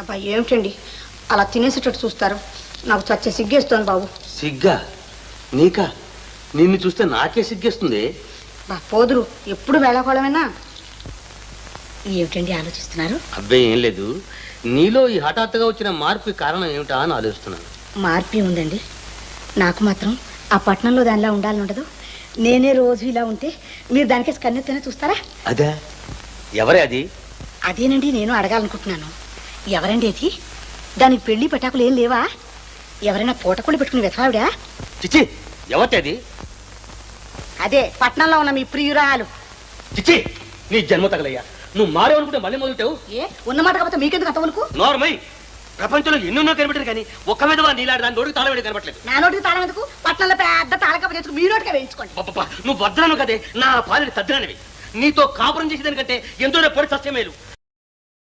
అబ్బా ఏమిటండి? అలా తినేసేటట్టు చూస్తారు. నాకు చచ్చే సిగ్గేస్తోంది బాబు. సిగ్గా? నీకా? నిన్ను చూస్తే నాకే సిగ్గేస్తుంది. బా పోదురు. ఎప్పుడు వేళాకోళమేనా? ఏమిటండి ఆలోచిస్తున్నారు? అబ్బాయి ఏం లేదు. నీలో ఈ హఠాత్తుగా వచ్చిన మార్పుకి కారణం ఏమిటా అని ఆలోచిస్తున్నాను. మార్పి ఉందండి నాకు మాత్రం ఆ పట్టణంలో దానిలా ఉండాలని ఉండదు. నేనే రోజు ఇలా ఉంటే మీరు దానికేసి కన్నెత్తనే చూస్తారా? అదే. ఎవరే అది? అదేనండి నేను అడగాలనుకుంటున్నాను. ఎవరండి అది దానికి పెళ్ళి పటాకులు ఏం లేవా? ఎవరైనా పూటకుళ్ళు పెట్టుకుని వెతవావిడా చిచి ఎవరిది అది? అదే పట్నంలో ఉన్న మీ ప్రియురాలు. చిచి నీ జన్మ తగలయ్యా. నువ్వు మారేవనుకుంటే మళ్ళీ మొదలుతావు ఏ ఉన్నమాట కాకపోతే మీకెందుకు అంతవరకు నోర్మై ప్రపంచంలో ఎన్నెన్నో కనిపెట్టారు కానీ ఒక్క మీద నీలాంటి దాని నోడికి తాళవేడి కనపట్లేదు నా నోటికి తాళం ఎందుకు? పట్నంలో పెద్ద తాళకప్ప తెచ్చుకు మీ నోటికే వేయించుకోండి. అబ్బబ్బా, నువ్వు వద్దనను కదే నా పాలిని తద్దననివి. నీతో కాపురం చేసేదానికంటే ఎంతో పొడి సస్యమేలు